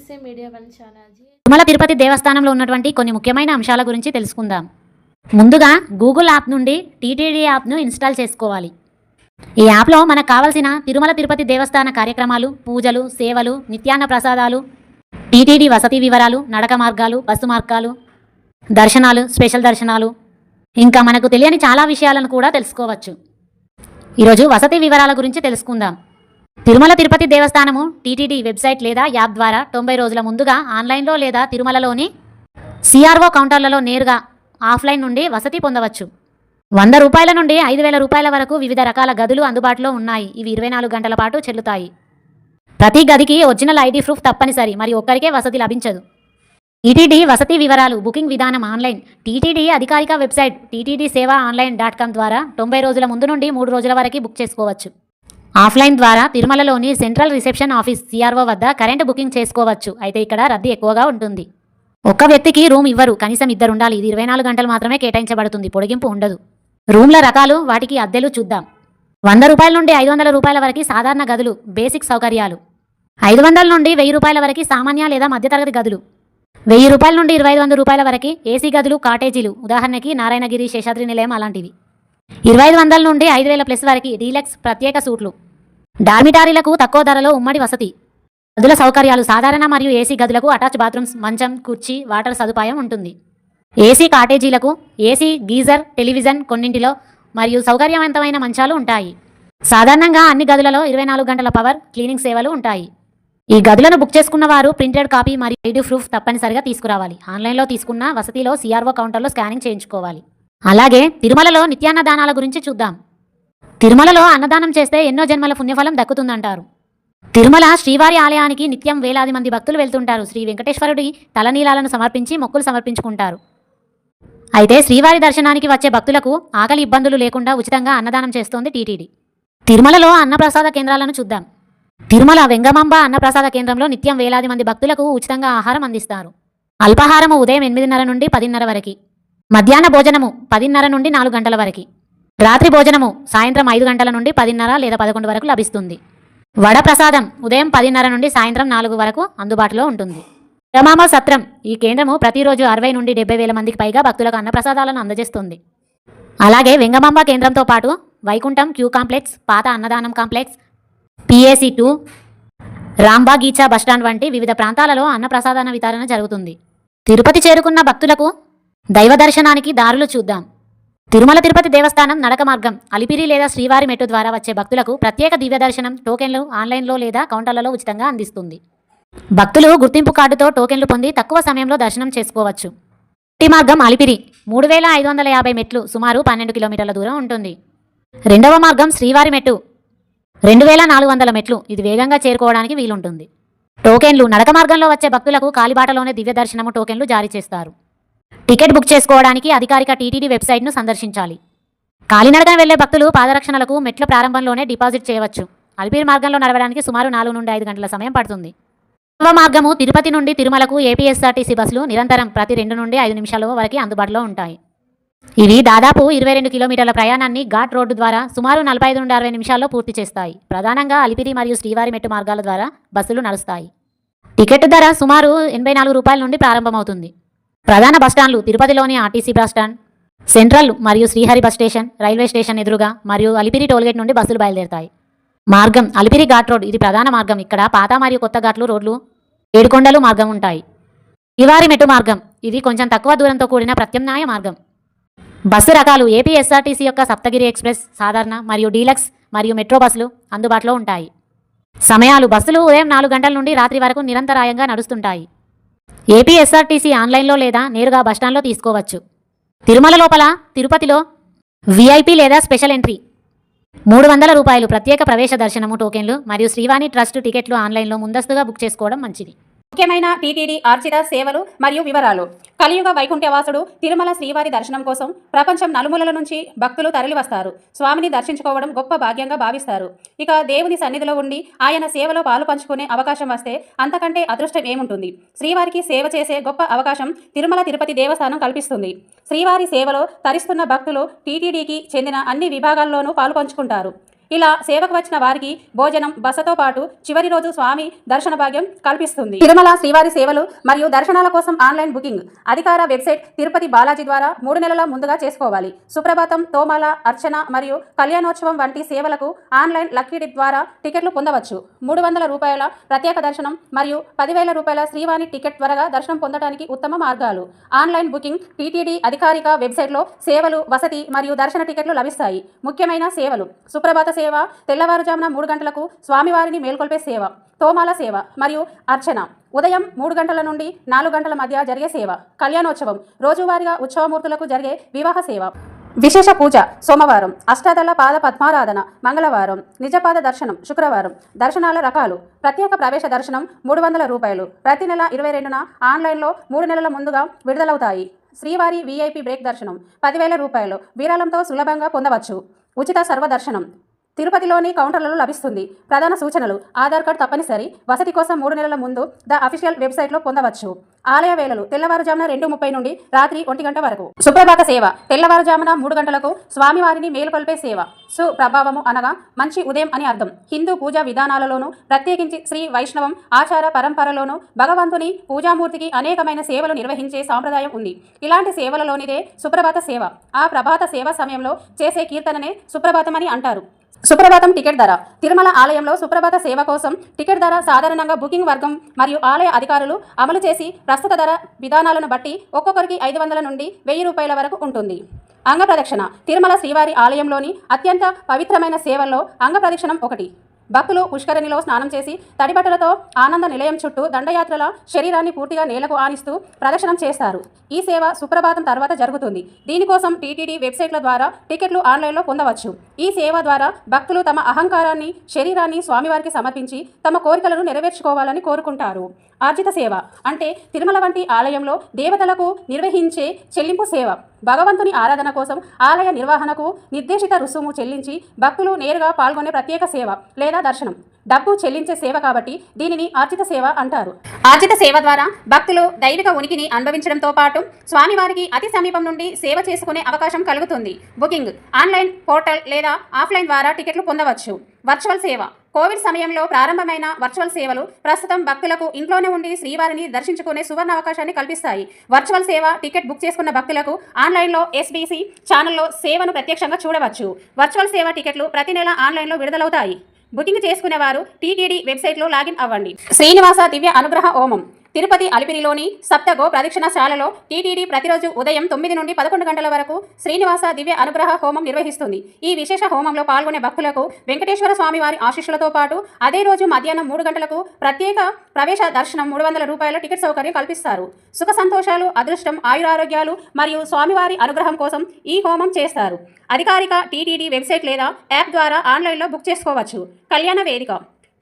SSA media one channel Tirumala Tirupati దేవస్థానంలో ఉన్నటువంటి కొన్ని ముఖ్యమైన అంశాల గురించి తెలుసుకుందాం. ముందుగా గూగుల్ యాప్ నుండి టీటీడీ యాప్ను ఇన్స్టాల్ చేసుకోవాలి. ఈ యాప్లో మనకు కావలసిన తిరుమల తిరుపతి దేవస్థాన కార్యక్రమాలు పూజలు సేవలు నిత్యాన్న ప్రసాదాలు టీటీడీ వసతి వివరాలు నడక మార్గాలు బస్సు మార్గాలు దర్శనాలు స్పెషల్ దర్శనాలు ఇంకా మనకు తెలియని చాలా విషయాలను కూడా తెలుసుకోవచ్చు. ఈరోజు వసతి వివరాల గురించి తెలుసుకుందాం. తిరుమల తిరుపతి దేవస్థానము టీటీడీ వెబ్సైట్ లేదా యాప్ ద్వారా తొంభై రోజుల ముందుగా ఆన్లైన్లో లేదా తిరుమలలోని సిఆర్ఓ కౌంటర్లలో నేరుగా ఆఫ్లైన్ నుండి వసతి పొందవచ్చు. వంద రూపాయల నుండి ఐదు వేల రూపాయల వరకు వివిధ రకాల గదులు అందుబాటులో ఉన్నాయి. ఇవి ఇరవై నాలుగు గంటల పాటు చెల్లుతాయి. ప్రతి గదికి ఒరిజినల్ ఐడి ప్రూఫ్ తప్పనిసరి. మరి ఒక్కరికే వసతి లభించదు. టీటీడీ వసతి వివరాలు బుకింగ్ విధానం ఆన్లైన్. టీటీడీ అధికారిక website TTD seva online dot com ద్వారా తొంభై రోజుల ముందు నుండి మూడు రోజుల వరకు బుక్ చేసుకోవచ్చు. ఆఫ్లైన్ ద్వారా తిరుమలలోని సెంట్రల్ రిసెప్షన్ ఆఫీస్ సిఆర్ఓ వద్ద కరెంటు బుకింగ్ చేసుకోవచ్చు. అయితే ఇక్కడ రద్దీ ఎక్కువగా ఉంటుంది. ఒక్క వ్యక్తికి రూమ్ ఇవ్వరు. కనీసం ఇద్దరు ఉండాలి ఇది ఇరవై నాలుగు గంటలు మాత్రమే కేటాయించబడుతుంది. పొడిగింపు ఉండదు. రూమ్ల రకాలు వాటికి అద్దెలు చూద్దాం. వంద రూపాయల నుండి ఐదు వందల రూపాయల వరకు సాధారణ గదులు బేసిక్ సౌకర్యాలు. ఐదు వందల నుండి వెయ్యి రూపాయల వరకు సామాన్య లేదా మధ్యతరగతి గదులు. వెయ్యి రూపాయల నుండి ఇరవై ఐదు వందల రూపాయల వరకు ఏసీ గదులు కాటేజీలు. ఉదాహరణకి నారాయణగిరి శేషాద్రి నిలయం అలాంటివి. ఇరవై ఐదు వందల నుండి ఐదు వేల ప్లస్ వరకు డీలక్స్ ప్రత్యేక సూట్లు. డార్మిటారీలకు తక్కువ ధరలో ఉమ్మడి వసతి. గదుల సౌకర్యాలు సాధారణ మరియు ఏసీ గదులకు అటాచ్ బాత్రూమ్స్ మంచం కుర్చీ వాటర్ సదుపాయం ఉంటుంది. ఏసీ కాటేజీలకు ఏసీ గీజర్ టెలివిజన్ కొన్నింటిలో మరియు సౌకర్యవంతమైన మంచాలు ఉంటాయి. సాధారణంగా అన్ని గదులలో ఇరవై నాలుగు గంటల పవర్ క్లీనింగ్ సేవలు ఉంటాయి. ఈ గదులను బుక్ చేసుకున్న వారు ప్రింటెడ్ కాపీ మరియు ఐడి ప్రూఫ్ తప్పనిసరిగా తీసుకురావాలి. ఆన్లైన్లో తీసుకున్న వసతిలో సిఆర్ఓ కౌంటర్లో స్కానింగ్ చేయించుకోవాలి. అలాగే తిరుమలలో నిత్యాన్నదానాల గురించి చూద్దాం. తిరుమలలో అన్నదానం చేస్తే ఎన్నో జన్మల పుణ్యఫలం దక్కుతుందంటారు. తిరుమల శ్రీవారి ఆలయానికి నిత్యం వేలాది మంది భక్తులు వెళ్తుంటారు. శ్రీ వెంకటేశ్వరుడి తలనీలాలను సమర్పించి మొక్కులు సమర్పించుకుంటారు. అయితే శ్రీవారి దర్శనానికి వచ్చే భక్తులకు ఆకలి ఇబ్బందులు లేకుండా ఉచితంగా అన్నదానం చేస్తోంది టీటీడీ. తిరుమలలో అన్నప్రసాద కేంద్రాలను చూద్దాం. తిరుమల వెంగమాంబ అన్నప్రసాద కేంద్రంలో నిత్యం వేలాది మంది భక్తులకు ఉచితంగా ఆహారం అందిస్తారు. అల్పాహారము ఉదయం ఎనిమిదిన్నర నుండి పదిన్నర వరకు. మధ్యాహ్న భోజనము పదిన్నర నుండి నాలుగు గంటల వరకు. రాత్రి భోజనము సాయంత్రం ఐదు గంటల నుండి పదిన్నర లేదా పదకొండు వరకు లభిస్తుంది. వడ ప్రసాదం ఉదయం పదిన్నర నుండి సాయంత్రం నాలుగు వరకు అందుబాటులో ఉంటుంది. రమామ సత్రం ఈ కేంద్రము ప్రతిరోజు అరవై నుండి డెబ్బై వేల మందికి పైగా భక్తులకు అన్నప్రసాదాలను అందజేస్తుంది. అలాగే వెంగమాంబ కేంద్రంతో పాటు వైకుంఠం క్యూ కాంప్లెక్స్ పాత అన్నదానం complex PAC two Rambagicha bus stand వంటి వివిధ ప్రాంతాలలో అన్నప్రసాదాన వితరణ జరుగుతుంది. తిరుపతి చేరుకున్న భక్తులకు దైవ దర్శనానికి దారులు చూద్దాం. తిరుమల తిరుపతి దేవస్థానం నడక మార్గం అలిపిరి లేదా శ్రీవారి మెట్టు ద్వారా వచ్చే భక్తులకు ప్రత్యేక దివ్య దర్శనం టోకెన్లు ఆన్లైన్లో లేదా కౌంటర్లలో ఉచితంగా అందిస్తుంది. భక్తులు గుర్తింపు కార్డుతో టోకెన్లు పొంది తక్కువ సమయంలో దర్శనం చేసుకోవచ్చు. ఈ మార్గం అలిపిరి మూడు వేల ఐదు వందల యాభై మెట్లు సుమారు పన్నెండు కిలోమీటర్ల దూరం ఉంటుంది. రెండవ మార్గం శ్రీవారి మెట్టు రెండు వేల నాలుగు వందల మెట్లు. ఇది వేగంగా చేరుకోవడానికి వీలుంటుంది. టోకెన్లు నడక మార్గంలో వచ్చే భక్తులకు కాలిబాటలోనే దివ్య దర్శనము టోకెన్లు జారీ చేస్తారు. టికెట్ బుక్ చేసుకోవడానికి అధికారిక టీటీడీ వెబ్సైట్ను సందర్శించాలి. కాలినడకన వెళ్ళే భక్తులు పాదరక్షణలకు మెట్ల ప్రారంభంలోనే డిపాజిట్ చేయవచ్చు. అల్పీర్ మార్గంలో నడవడానికి సుమారు నాలుగు నుండి ఐదు గంటల సమయం పడుతుంది. పూర్వ మార్గము తిరుపతి నుండి తిరుమలకు ఏపీఎస్ఆర్టీసీ బస్సులు నిరంతరం ప్రతి రెండు నుండి ఐదు నిమిషాల వరకు అందుబాటులో ఉంటాయి. ఇవి దాదాపు ఇరవై రెండు కిలోమీటర్ల ప్రయాణాన్ని ఘాట్ రోడ్డు ద్వారా సుమారు నలభై ఐదు నుండి అరవై నిమిషాల్లో పూర్తి చేస్తాయి. ప్రధానంగా అలిపిరి మరియు శ్రీవారి మెట్టు మార్గాల ద్వారా బస్సులు నడుస్తాయి. టికెట్ ధర సుమారు ఎనభై నాలుగు రూపాయల నుండి ప్రారంభమవుతుంది. ప్రధాన బస్టాండ్లు తిరుపతిలోని ఆర్టీసీ బస్టాండ్ సెంట్రల్ మరియు Srihari bus station railway station ఎదురుగా మరియు అలిపిరి టోల్గేట్ నుండి బస్సులు బయలుదేరుతాయి. మార్గం అలిపిరి ఘాట్ రోడ్ ఇది ప్రధాన మార్గం. ఇక్కడ పాత మరియు కొత్త ఘాట్లు రోడ్లు ఏడుకొండలు మార్గం ఉంటాయి. ఇవారి మెట్టు మార్గం. ఇది కొంచెం తక్కువ దూరంతో కూడిన ప్రత్యామ్నాయ మార్గం. బస్సు రకాలు ఏపీ ఎస్ఆర్టీసీ యొక్క సప్తగిరి ఎక్స్ప్రెస్ సాధారణ మరియు డీలక్స్ మరియు మెట్రో బస్సులు అందుబాటులో ఉంటాయి. సమయాలు బస్సులు ఉదయం నాలుగు గంటల నుండి రాత్రి వరకు నిరంతరాయంగా నడుస్తుంటాయి. ఏపీ ఎస్ఆర్టీసీ ఆన్లైన్లో లేదా నేరుగా బస్టాండ్లో తీసుకోవచ్చు. తిరుమల లోపల తిరుపతిలో విఐపి లేదా స్పెషల్ ఎంట్రీ. మూడు వందల రూపాయలు ప్రత్యేక ప్రవేశ దర్శనము టోకెన్లు మరియు శ్రీవాణి ట్రస్ట్ టికెట్లు ఆన్లైన్లో ముందస్తుగా బుక్ చేసుకోవడం మంచిది. ముఖ్యమైన టీటీడీ ఆర్జిత సేవలు మరియు వివరాలు. కలియుగ వైకుంఠవాసుడు తిరుమల శ్రీవారి దర్శనం కోసం ప్రపంచం నలుమూలల నుంచి భక్తులు తరలివస్తారు. స్వామిని దర్శించుకోవడం గొప్ప భాగ్యంగా భావిస్తారు. ఇక దేవుని సన్నిధిలో ఉండి ఆయన సేవలో పాలు పంచుకునే అవకాశం వస్తే అంతకంటే అదృష్టం ఏముంటుంది? శ్రీవారికి సేవ చేసే గొప్ప అవకాశం తిరుమల తిరుపతి దేవస్థానం కల్పిస్తుంది. శ్రీవారి సేవలో తరిస్తున్న భక్తులు టీటీడీకి చెందిన అన్ని విభాగాల్లోనూ పాలు పంచుకుంటారు. ఇలా సేవకు వచ్చిన వారికి భోజనం బసతో పాటు చివరి రోజు స్వామి దర్శన భాగ్యం కల్పిస్తుంది. తిరుమల శ్రీవారి సేవలు మరియు దర్శనాల కోసం ఆన్లైన్ బుకింగ్ అధికార వెబ్సైట్ తిరుపతి బాలాజీ ద్వారా మూడు నెలల ముందుగా చేసుకోవాలి. సుప్రభాతం తోమాల అర్చన మరియు కళ్యాణోత్సవం వంటి సేవలకు ఆన్లైన్ లక్కీ డిప్ ద్వారా టికెట్లు పొందవచ్చు. మూడు వందల రూపాయల ప్రత్యేక దర్శనం మరియు పదివేల రూపాయల శ్రీవాణి టికెట్ త్వరగా దర్శనం పొందడానికి ఉత్తమ మార్గాలు. ఆన్లైన్ బుకింగ్ టీటీడీ అధికారిక వెబ్సైట్లో సేవలు వసతి మరియు దర్శన టికెట్లు లభిస్తాయి. ముఖ్యమైన సేవలు సుప్రభాత సేవ తెల్లవారుజామున మూడు గంటలకు స్వామివారిని మేల్కొల్పే సేవ తోమాల సేవ మరియు అర్చన. ఉదయం మూడు గంటల నుండి నాలుగు గంటల మధ్య జరిగే సేవ కళ్యాణోత్సవం రోజువారీగా ఉత్సవమూర్తులకు జరిగే వివాహ సేవ. విశేష పూజ సోమవారం అష్టాదళ పాద పద్మారాధన మంగళవారం నిజపాద దర్శనం శుక్రవారం. దర్శనాల రకాలు. ప్రత్యేక ప్రవేశ దర్శనం మూడు వందల రూపాయలు. ప్రతి నెల ఇరవై రెండున ఆన్లైన్లో మూడు నెలల ముందుగా విడుదలవుతాయి. శ్రీవారి వీఐపీ బ్రేక్ దర్శనం పదివేల రూపాయలు. విరాళంతో సులభంగా పొందవచ్చు. ఉచిత సర్వదర్శనం. తిరుపతిలోని కౌంటర్లలో లభిస్తుంది. ప్రధాన సూచనలు. ఆధార్ కార్డు తప్పనిసరి. వసతి కోసం మూడు నెలల ముందు ద అఫీషియల్ వెబ్సైట్లో పొందవచ్చు. ఆలయ వేళలు. తెల్లవారుజామున రెండు ముప్పై నుండి రాత్రి ఒంటి గంట వరకు. సుప్రభాత సేవ. తెల్లవారుజామున మూడు గంటలకు స్వామివారిని మేలుకొల్పే సేవ. సుప్రభావము అనగా మంచి ఉదయం అని అర్థం. హిందూ పూజా విధానాలలోనూ ప్రత్యేకించి శ్రీ వైష్ణవం ఆచార పరంపరలోనూ భగవంతుని పూజామూర్తికి అనేకమైన సేవలు నిర్వహించే సాంప్రదాయం ఉంది. ఇలాంటి సేవలలోనిదే సుప్రభాత సేవ. ఆ ప్రభాత సేవ సమయంలో చేసే కీర్తననే సుప్రభాతం అని అంటారు. సుప్రభాతం టికెట్ ధర. తిరుమల ఆలయంలో సుప్రభాత సేవ కోసం టికెట్ ధర సాధారణంగా బుకింగ్ వర్గం మరియు ఆలయ అధికారులు అమలు చేసి ప్రస్తుత ధర విధానాలను బట్టి ఒక్కొక్కరికి ఐదు వందల నుండి వెయ్యి రూపాయల వరకు ఉంటుంది. అంగప్రదక్షిణ తిరుమల శ్రీవారి ఆలయంలోని అత్యంత పవిత్రమైన సేవల్లో అంగప్రదక్షిణం ఒకటి. భక్తులు పుష్కరిణిలో స్నానం చేసి తడిబట్టలతో ఆనంద నిలయం చుట్టూ దండయాత్రల శరీరాన్ని పూర్తిగా నేలకు ఆనిస్తూ ప్రదర్శనం చేస్తారు. ఈ సేవ సుప్రభాతం తర్వాత జరుగుతుంది. దీనికోసం టీటీడీ వెబ్సైట్ల ద్వారా టికెట్లు ఆన్లైన్లో పొందవచ్చు. ఈ సేవ ద్వారా భక్తులు తమ అహంకారాన్ని శరీరాన్ని స్వామివారికి సమర్పించి తమ కోరికలను నెరవేర్చుకోవాలని కోరుకుంటారు. ఆర్జిత సేవ. అంటే తిరుమల వంటి ఆలయంలో దేవతలకు నిర్వహించే చెల్లింపు సేవ. భగవంతుని ఆరాధన కోసం ఆలయ నిర్వహణకు నిర్దేశిత రుసుము చెల్లించి భక్తులు నేరుగా పాల్గొనే ప్రత్యేక సేవ లేదా దర్శనం. డబ్బు చెల్లించే సేవ కాబట్టి దీనిని ఆర్జిత సేవ అంటారు. ఆర్జిత సేవ ద్వారా భక్తులు దైవిక ఉనికిని అనుభవించడంతో పాటు స్వామివారికి అతి సమీపం నుండి సేవ చేసుకునే అవకాశం కలుగుతుంది. బుకింగ్ ఆన్లైన్ పోర్టల్ లేదా ఆఫ్లైన్ ద్వారా టికెట్లు పొందవచ్చు. వర్చువల్ సేవ కోవిడ్ సమయంలో ప్రారంభమైన వర్చువల్ సేవలు ప్రస్తుతం భక్తులకు ఇంట్లోనే ఉండి శ్రీవారిని దర్శించుకునే సువర్ణ అవకాశాన్ని కల్పిస్తాయి. వర్చువల్ సేవ టికెట్ బుక్ చేసుకున్న భక్తులకు ఆన్లైన్లో ఎస్బీసీ ఛానల్లో సేవను ప్రత్యక్షంగా చూడవచ్చు. వర్చువల్ సేవ టికెట్లు ప్రతి నెల ఆన్లైన్లో విడుదలవుతాయి. బుకింగ్ చేసుకునేవారు టీటీడీ వెబ్సైట్లో లాగిన్ అవ్వండి. శ్రీనివాస దివ్య అనుగ్రహ ఓమం తిరుపతి అలిపిరిలోని సప్తగో ప్రదక్షిణశాలలో టీటీడీ ప్రతిరోజు ఉదయం తొమ్మిది నుండి పదకొండు గంటల వరకు శ్రీనివాస దివ్య అనుగ్రహ హోమం నిర్వహిస్తుంది. ఈ విశేష హోమంలో పాల్గొనే భక్తులకు వెంకటేశ్వర స్వామి వారి ఆశీస్సులతో పాటు అదే రోజు మధ్యాహ్నం మూడు గంటలకు ప్రత్యేక ప్రవేశ దర్శనం మూడు వందల రూపాయల టికెట్ సౌకర్యం కల్పిస్తారు. సుఖ సంతోషాలు అదృష్టం ఆయురారోగ్యాలు మరియు స్వామివారి అనుగ్రహం కోసం ఈ హోమం చేస్తారు. అధికారిక టీటీడీ వెబ్సైట్ లేదా యాప్ ద్వారా ఆన్లైన్లో బుక్ చేసుకోవచ్చు. కళ్యాణ వేదిక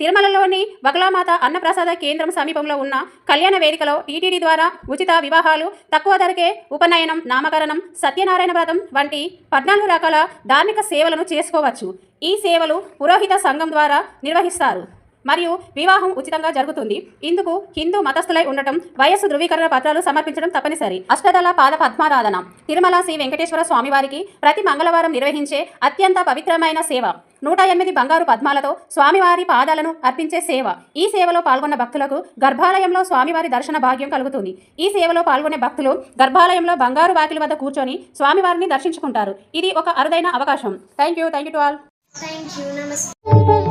తిరుమలలోని వగలామాత అన్నప్రసాద కేంద్రం సమీపంలో ఉన్న కళ్యాణ వేదికలో టీటీడీ ద్వారా ఉచిత వివాహాలు తక్కువ ధరకే ఉపనయనం నామకరణం సత్యనారాయణ వ్రతం వంటి పద్నాలుగు రకాల ధార్మిక సేవలను చేసుకోవచ్చు. ఈ సేవలు పురోహిత సంఘం ద్వారా నిర్వహిస్తారు. మరియు వివాహం ఉచితంగా జరుగుతుంది. ఇందుకు హిందూ మతస్థులై ఉండటం వయస్సు ధృవీకరణ పత్రాలు సమర్పించడం తప్పనిసరి. అష్టదళ పాద పద్మారాధన. తిరుమల శ్రీ వెంకటేశ్వర స్వామివారికి ప్రతి మంగళవారం నిర్వహించే అత్యంత పవిత్రమైన సేవ. నూట ఎనిమిది బంగారు పద్మాలతో స్వామివారి పాదాలను అర్పించే సేవ. ఈ సేవలో పాల్గొన్న భక్తులకు గర్భాలయంలో స్వామివారి దర్శన భాగ్యం కలుగుతుంది. ఈ సేవలో పాల్గొనే భక్తులు గర్భాలయంలో బంగారు వాకిలి వద్ద కూర్చొని స్వామివారిని దర్శించుకుంటారు. ఇది ఒక అరుదైన అవకాశం. Thank you thank you to all